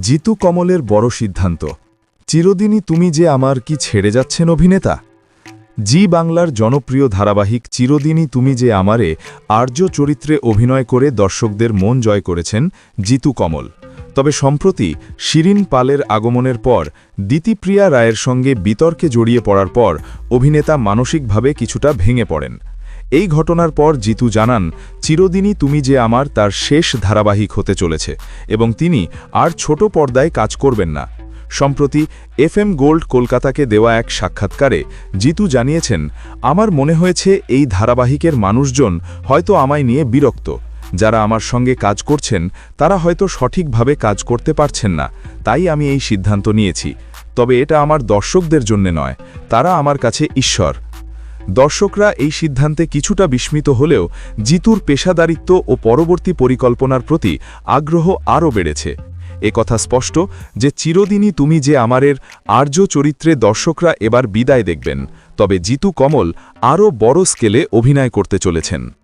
জিতু কমলের বড় সিদ্ধান্ত। চিরদিনই তুমি যে আমার কি ছেড়ে যাচ্ছেন অভিনেতা? জি বাংলার জনপ্রিয় ধারাবাহিক চিরদিনই তুমি যে আমারে আর্য চরিত্রে অভিনয় করে দর্শকদের মন জয় করেছেন জিতু কমল। তবে সম্প্রতি শিরিন পালের আগমনের পর দিতিপ্রিয়া রায়ের সঙ্গে বিতর্কে জড়িয়ে পড়ার পর অভিনেতা মানসিকভাবে কিছুটা ভেঙে পড়েন। এই ঘটনার পর জিতু জানান, চিরদিনই তুমি যে আমার তার শেষ ধারাবাহিক হতে চলেছে এবং তিনি আর ছোট পর্দায় কাজ করবেন না। সম্প্রতি এফএম গোল্ড কলকাতাকে দেওয়া এক সাক্ষাৎকারে জিতু জানিয়েছেন, আমার মনে হয়েছে এই ধারাবাহিকের মানুষজন হয়তো আমায় নিয়ে বিরক্ত। যারা আমার সঙ্গে কাজ করছেন, তারা হয়তো সঠিকভাবে কাজ করতে পারছেন না। তাই আমি এই সিদ্ধান্ত নিয়েছি। তবে এটা আমার দর্শকদের জন্য নয়, তারা আমার কাছে ঈশ্বর। দর্শকরা এই সিদ্ধান্তে কিছুটা বিস্মিত হলেও জিতুর পেশাদারিত্ব ও পরবর্তী পরিকল্পনার প্রতি আগ্রহ আরও বেড়েছে। এ কথা স্পষ্ট যে চিরদিনই তুমি যে আমারের আর্য চরিত্রে দর্শকরা এবার বিদায় দেখবেন, তবে জিতু কমল আরও বড় স্কেলে অভিনয় করতে চলেছেন।